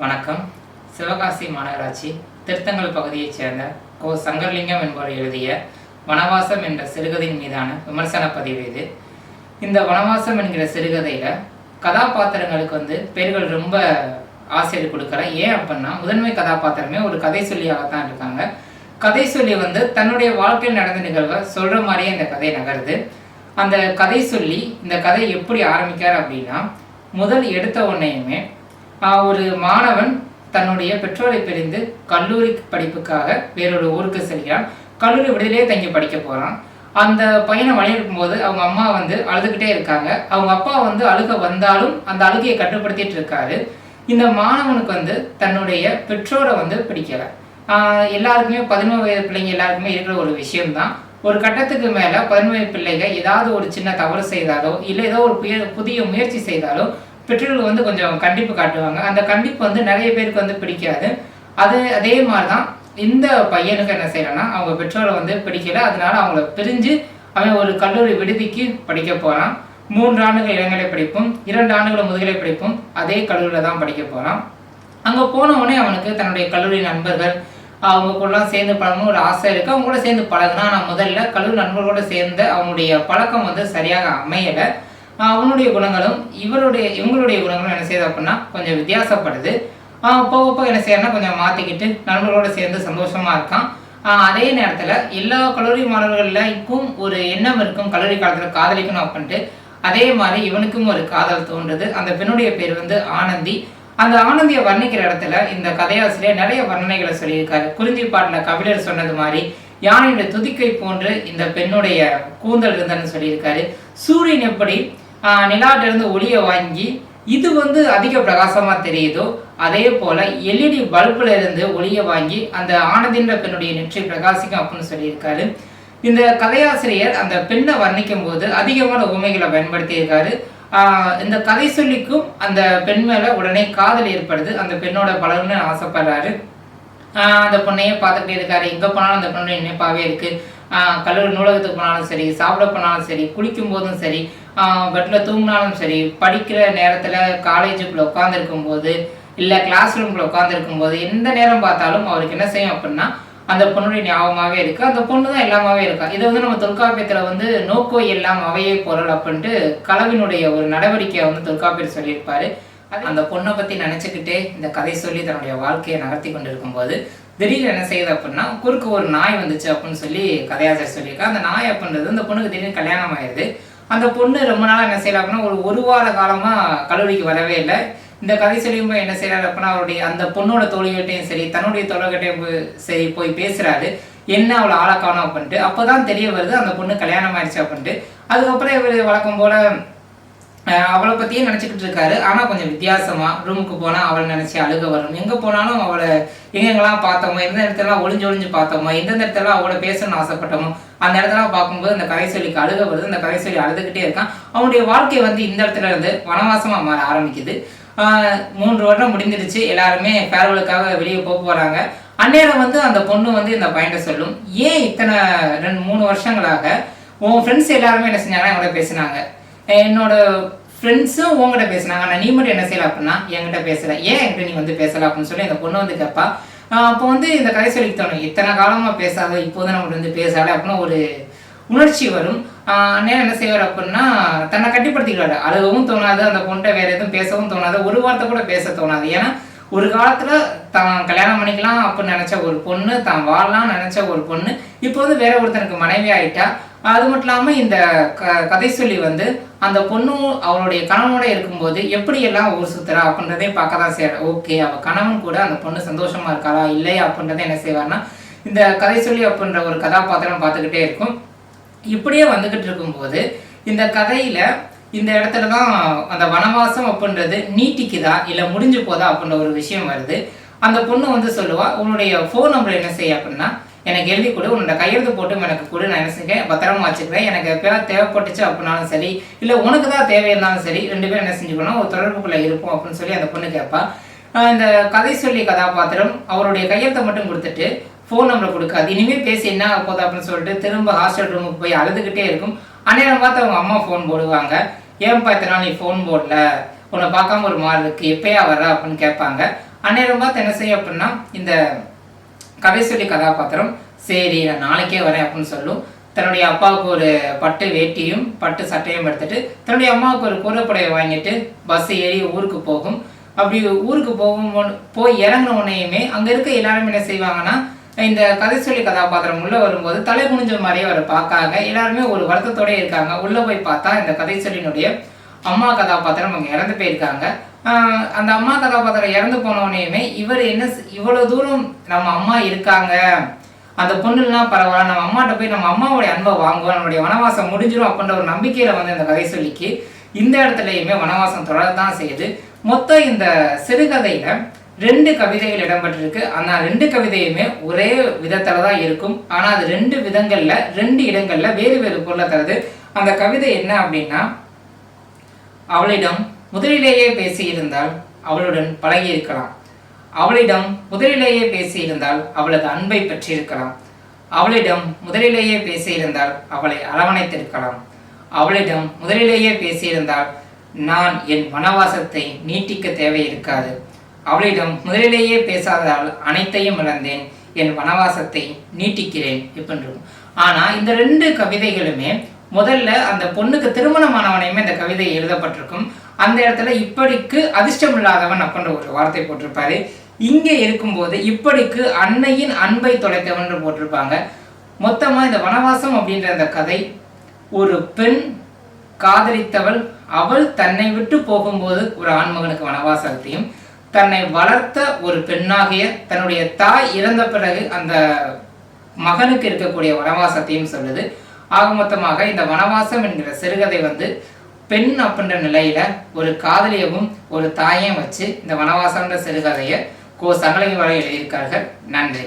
வணக்கம். சிவகாசி மாநகராட்சி திருத்தங்கல் பகுதியைச் சேர்ந்த கோ. சங்கர்லிங்கம் என்பவர் எழுதிய வனவாசம் என்ற சிறுகதையின் மீதான விமர்சன பதிவு இது. இந்த வனவாசம் என்கிற சிறுகதையில் கதாபாத்திரங்களுக்கு வந்து பெயர்கள் ரொம்ப ஆசிரியர் கொடுக்கல. ஏன் அப்படின்னா முதன்மை கதாபாத்திரமே ஒரு கதை சொல்லியாகத்தான் இருக்காங்க. கதை சொல்லி வந்து தன்னுடைய வாழ்க்கையில் நடந்த நிகழ்வை சொல்கிற மாதிரியே இந்த கதை நகருது. அந்த கதை சொல்லி இந்த கதை எப்படி ஆரம்பிக்கார் அப்படின்னா முதல் எடுத்த உடனேயுமே ஒரு மாணவன் தன்னுடைய பெற்றோரை பிரிந்து கல்லூரி படிப்புக்காக வேறொரு ஊருக்கு செல்கிறான். கல்லூரி விடுதலையே தங்கி படிக்க போகிறான் அந்த பையனை வழி இருக்கும்போது அவங்க அம்மா வந்து அழுதுகிட்டே இருக்காங்க. அவங்க அப்பா வந்து அழுக வந்தாலும் அந்த அழுகையை கட்டுப்படுத்திட்டு இருக்காரு. இந்த மாணவனுக்கு வந்து தன்னுடைய பெற்றோரை வந்து பிடிக்கல. எல்லாருக்குமே பதினோரு வயது பிள்ளைங்க எல்லாருக்குமே இருக்கிற ஒரு விஷயம்தான். ஒரு கட்டத்துக்கு மேலே பதினோரு வயது பிள்ளைங்க ஏதாவது ஒரு சின்ன தவறு செய்தாலோ இல்லை ஏதோ ஒரு புதிய முயற்சி செய்தாலோ பெற்றோர்கள் வந்து கொஞ்சம் கண்டிப்பு காட்டுவாங்க. அந்த கண்டிப்பு வந்து நிறைய பேருக்கு வந்து பிடிக்காது. அது அதே மாதிரி தான் இந்த பையனுக்கு என்ன செய்யறான்னா அவங்க பெற்றோரை வந்து பிடிக்கல. அதனால அவங்கள பிரிஞ்சு அவன் ஒரு கல்லூரி விடுதிக்கு படிக்க போறான். மூன்று ஆண்டுகள் இளங்கலை படிப்பும் இரண்டு ஆண்டுகள் முதுகலை படிப்பும் அதே கல்லூரியில் தான் படிக்க போறான். அங்கே போன உடனே அவனுக்கு தன்னுடைய கல்லூரி நண்பர்கள் அவங்க கூடலாம் சேர்ந்து பழகணும் ஒரு ஆசை இருக்கு. அவங்க கூட சேர்ந்து பழகுனா நான் முதல்ல கல்லூரி நண்பர்களோட சேர்ந்து அவனுடைய பழக்கம் வந்து சரியாக அமையலை. அவனுடைய குணங்களும் இவருடைய இவங்களுடைய குணங்களும் என்ன செய்யுது அப்படின்னா கொஞ்சம் வித்தியாசப்படுது. போக போக என்ன செய்யறனா கொஞ்சம் மாற்றிக்கிட்டு நண்பர்களோடு சேர்ந்து சந்தோஷமாக இருக்கான். அதே நேரத்தில் எல்லா கல்லூரி மாணவர்களுக்கும் ஒரு எண்ணம் இருக்கும். கல்லூரி காலத்தில் காதலிக்கணும் அப்படின்ட்டு. அதே மாதிரி இவனுக்கும் ஒரு காதல் தோன்றுது. அந்த பெண்ணுடைய பேர் வந்து ஆனந்தி. அந்த ஆனந்தியை வர்ணிக்கிற இடத்துல இந்த கதையாசிரியர் நிறைய வர்ணனைகளை சொல்லியிருக்காரு. குறிஞ்சி பாட்டில் கபிலர் சொன்னது மாதிரி யானையுடைய துதிக்கை போன்று இந்த பெண்ணுடைய கூந்தல் இருந்தன்னு சொல்லியிருக்காரு. சூரியன் எப்படி நிலாட்டிலிருந்து ஒளியை வாங்கி இது வந்து அதிக பிரகாசமாக தெரியுதோ அதே போல் எல்இடி பல்பில் இருந்து ஒளியை வாங்கி அந்த ஆனதின்ற பெண்ணுடைய நெற்றி பிரகாசிக்கும் அப்படின்னு சொல்லியிருக்காரு. இந்த கதையாசிரியர் அந்த பெண்ணை வர்ணிக்கும் போது அதிகமான உண்மைகளை பயன்படுத்தியிருக்காரு. இந்த கதை சொல்லிக்கும் அந்த பெண் மேலே உடனே காதல் ஏற்படுது. அந்த பெண்ணோட பழகணும்னு ஆசைப்படுறாரு. அந்த பொண்ணையே பார்த்துக்கிட்டே இருக்காரு. எங்கே போனாலும் அந்த பெண்ணுடைய நினைப்பாகவே இருக்குது கல்லூரி நூலகத்துக்கு போனாலும் சரி சாப்பிட போனாலும் சரி குளிக்கும் போதும் சரி பெட்டில் தூங்கினாலும் சரி படிக்கிற நேரத்தில் காலேஜுக்குள்ளே உட்காந்துருக்கும் போது இல்லை கிளாஸ் ரூம்குள்ளே உட்காந்துருக்கும் போது எந்த நேரம் பார்த்தாலும் அவருக்கு என்ன செய்யும் அப்படின்னா அந்த பொண்ணுடைய ஞாபகமாகவே இருக்கு. அந்த பொண்ணு தான் எல்லாமாவே இருக்கா. இதை வந்து நம்ம தொல்காப்பியத்தில் வந்து நோக்கோ எல்லாம் அவையே பொருள் அப்படின்ட்டு கலவினுடைய ஒரு நடவடிக்கையை வந்து தொல்காப்பியர் சொல்லியிருப்பாரு. அந்த பொண்ணை பற்றி நினச்சிக்கிட்டே இந்த கதை சொல்லி தன்னுடைய வாழ்க்கையை நகர்த்தி கொண்டிருக்கும் போது திடீர்னு என்ன செய்யுது அப்படின்னா குறுக்கு ஒரு நாய் வந்துச்சு அப்படின்னு சொல்லி கதையாசர் சொல்லியிருக்கா அந்த நாய் அப்படின்றது அந்த பொண்ணுக்கு திடீர்னு கல்யாணம் ஆயிடுது அந்த பொண்ணு ரொம்ப நாளாக என்ன செய்யலாம் அப்படின்னா ஒரு ஒரு வார காலமாக கல்லூரிக்கு வரவே இல்லை. இந்த கதை சொல்லியும் போய் என்ன செய்யறாரு அப்படின்னா அவருடைய அந்த பொண்ணோட தோழிகிட்டையும் சரி தன்னுடைய தோழர்கிட்டையும் போய் சரி போய் பேசுறாரு. என்ன அவளை ஆளக்கானோம் அப்படின்ட்டு அப்போதான் தெரிய வருது அந்த பொண்ணு கல்யாணம் ஆயிடுச்சு அப்படின்ட்டு. அதுக்கப்புறம் இவர் வழக்கம் போல அவளை பற்றியே நினச்சிக்கிட்டு இருக்காரு. ஆனால் கொஞ்சம் வித்தியாசமா ரூமுக்கு போனால் அவளை நினச்சி அழுக வரும் எங்கே போனாலும் அவளை எங்கெங்கெல்லாம் பார்த்தோமோ எந்த இடத்துலலாம் ஒளிஞ்சு ஒளிஞ்சு பார்த்தோமோ எந்தெந்த இடத்துல அவளோட பேசணும்னு ஆசைப்பட்டோமோ அந்த இடத்துல பார்க்கும்போது அந்த கரைசொலிக்கு சொல்லிக்கு அழுக வருது. அந்த கரைசொலி அழுதுகிட்டே இருக்கான். அவனுடைய வாழ்க்கை வந்து இந்த இடத்துல இருந்து வனவாசமா மாற ஆரம்பிக்குது. மூன்று வருடம் முடிஞ்சிருச்சு எல்லாருமே ஃபேர்வெலுக்காக வெளியே போக போகிறாங்க அந்நேரம் வந்து அந்த பொண்ணு வந்து இந்த பையன்ட்ட சொல்லும் ஏன் இத்தனை ரெண்டு மூணு வருஷங்களாக உன் ஃப்ரெண்ட்ஸ் எல்லாருமே என்ன செஞ்சாங்கன்னா என்கிட்ட பேசினாங்க. என்னோட ஃப்ரெண்ட்ஸும் உங்ககிட்ட பேசினாங்க. ஆனால் நீ மட்டும் என்ன செய்யலாம் அப்படின்னா என்கிட்ட பேசல. ஏன் என்கிட்ட நீ வந்து பேசல அப்படின்னு சொல்லி அந்த பொண்ணு வந்து கேட்பா அப்போ வந்து இந்த கதை சொல்லி தோணும் இத்தனை காலமாக பேசாத இப்போதான் நம்ம வந்து பேசாத அப்படின்னு ஒரு உணர்ச்சி வரும். ஆஹ் அண்ணன் என்ன செய்வார் அப்படின்னா தன்னை கட்டிப்படுத்திக்கிறாரு. அழுகவும் தோணாது அந்த பொண்ணை வேற எதுவும் பேசவும் தோணாது. ஒரு வார்த்தை கூட பேச தோணாது. ஏன்னா ஒரு காலத்தில் தான் கல்யாணம் பண்ணிக்கலாம் அப்படின்னு நினச்ச ஒரு பொண்ணு தான் வாழலாம்னு நினச்ச ஒரு பொண்ணு இப்போ வந்து வேற ஒருத்தனுக்கு மனைவி ஆயிட்டா அது மட்டும் இல்லாமல் இந்த க கதை சொல்லி வந்து அந்த பொண்ணும் அவளுடைய கணவனோட இருக்கும்போது எப்படி எல்லாம் ஊர் சுத்துறா அப்படின்றதே பார்க்க தான் செய்யற ஓகே அவள் கணவன் கூட அந்த பொண்ணு சந்தோஷமா இருக்காளா இல்லையா அப்படின்றத என்ன செய்வார்னா இந்த கதை சொல்லி அப்படின்ற ஒரு கதாபாத்திரம் பார்த்துக்கிட்டே இருக்கும். இப்படியே வந்துக்கிட்டு இருக்கும்போது இந்த கதையில இந்த இடத்துல தான் அந்த வனவாசம் அப்படின்றது நீட்டிக்குதா இல்லை முடிஞ்சு போதா அப்படின்ற ஒரு விஷயம் வருது. அந்த பொண்ணு வந்து சொல்லுவா உன்னுடைய ஃபோன் நம்பர் என்ன செய்ய அப்படின்னா எனக்கு எழுதி கொடு உன்னோட கையெழுத்து போட்டு எனக்கு கொடு நான் என்ன செஞ்சேன்? பத்திரமா வச்சுக்கிறேன். எனக்கு எப்பயாவது தேவைப்பட்டுச்சு அப்படின்னாலும் சரி இல்லை உனக்கு தான் தேவையிருந்தாலும் சரி ரெண்டு பேரும் என்ன செஞ்சுக்கணும் ஒரு தொடர்புக்குள்ள இருப்போம் அப்படின்னு சொல்லி அந்த பொண்ணு கேட்பா இந்த கதை சொல்லி கதாபாத்திரம் அவருடைய கையெழுத்தை மட்டும் கொடுத்துட்டு ஃபோன் நம்பரை கொடுக்காது. இனிமேல் பேசி என்ன போதும் அப்படின்னு சொல்லிட்டு திரும்ப ஹாஸ்டல் ரூமுக்கு போய் அழுதுகிட்டே இருக்கும். அந்நேரம் பார்த்து அவங்க அம்மா ஃபோன் போடுவாங்க. ஏன் இத்தனை நீ ஃபோன் போடல? உன்னை பார்க்காம ஒரு மாதிரி இருக்கு. எப்பயா வர்ற அப்படின்னு கேட்பாங்க. அந்நேரம் பார்த்து என்ன செய்யும் அப்படின்னா இந்த கதை சொல்லி கதாபாத்திரம் சரி நான் நாளைக்கே வரேன் அப்படின்னு சொல்லும். தன்னுடைய அப்பாவுக்கு ஒரு பட்டு வேட்டியும் பட்டு சட்டையும் எடுத்துட்டு தன்னுடைய அம்மாவுக்கு ஒரு கூரைப்படையை வாங்கிட்டு பஸ் ஏறி ஊருக்கு போகும். அப்படி ஊருக்கு போகும் போய் இறங்கின உடனேயுமே அங்கே இருக்க எல்லாரும் என்ன செய்வாங்கன்னா இந்த கதை சொல்லி கதாபாத்திரம் உள்ள வரும்போது தலை குனிஞ்ச மாதிரியே அவரை பார்க்காங்க. எல்லாருமே ஒரு வருத்தத்தோட இருக்காங்க. உள்ள போய் பார்த்தா இந்த கதை சொல்லினுடைய அம்மா கதாபாத்திரம் அவங்க இறந்து போயிருக்காங்க. அந்த அம்மா கதாபாத்திரம் இறந்து போன இவர் என்ன இவ்வளோ தூரம் நம்ம அம்மா இருக்காங்க. அந்த பொண்ணுலாம் பரவாயில்ல. நம்ம அம்மாட்ட போய் நம்ம அம்மாவோடைய அன்பை வாங்குவோம். நம்மளுடைய வனவாசம் முடிஞ்சிடும் அப்படின்ற ஒரு நம்பிக்கையில வந்து இந்த கதை சொல்லிக்கு இந்த இடத்துலையுமே வனவாசம் தொடர தான் செய்யுது. மொத்தம் இந்த சிறுகதையில ரெண்டு கவிதைகள் இடம்பெற்றிருக்கு. ஆனால் ரெண்டு கவிதையுமே ஒரே விதத்தில் தான் இருக்கும். ஆனால் அது ரெண்டு விதங்களில் ரெண்டு இடங்களில் வேறு வேறு பொருளை தருது. அந்த கவிதை என்ன அப்படின்னா அவளிடம் முதலிலேயே பேசியிருந்தால் அவளுடன் பழகியிருக்கலாம். அவளிடம் முதலிலேயே பேசியிருந்தால் அவளது அன்பை பெற்றிருக்கலாம். அவளிடம் முதலிலேயே பேசியிருந்தால் அவளை அரவணைத்திருக்கலாம். அவளிடம் முதலிலேயே பேசியிருந்தால் நான் என் வனவாசத்தை நீட்டிக்க தேவை இருக்காது அவளிடம் முதலிலேயே பேசாததால் அனைத்தையும் இழந்தேன். என் வனவாசத்தை நீட்டிக்கிறேன் இப்படின்றது ஆனா இந்த ரெண்டு கவிதைகளுமே முதல்ல அந்த பொண்ணுக்கு திருமணமானவனையுமே இந்த கவிதை எழுதப்பட்டிருக்கும். அந்த இடத்துல இப்படிக்கு அதிர்ஷ்டம் இல்லாதவன் அப்படின்ற ஒரு வார்த்தை போட்டிருப்பாரு. இங்கே இருக்கும்போது இப்படிக்கு அன்னையின் அன்பை தொலைத்தவன் போட்டிருப்பாங்க. மொத்தமா இந்த வனவாசம் அப்படின்ற அந்த கதை ஒரு பெண் காதலித்தவள் அவள் தன்னை விட்டு போகும்போது ஒரு ஆண்மகனுக்கு வனவாசத்தையும் தன்னை வளர்த்த ஒரு பெண்ணாகிய தன்னுடைய தாய் இறந்த பிறகு அந்த மகனுக்கு இருக்கக்கூடிய வனவாசத்தையும் சொல்லுது. ஆக மொத்தமாக இந்த வனவாசம் என்கிற சிறுகதை வந்து பெண் அப்படின்ற நிலையில ஒரு காதலியவும் ஒரு தாயையும் வச்சு இந்த வனவாசம்ன்ற சிறுகதையை கோ சங்கலிங்க வரை எழுதியிருக்கார்கள். நன்றி.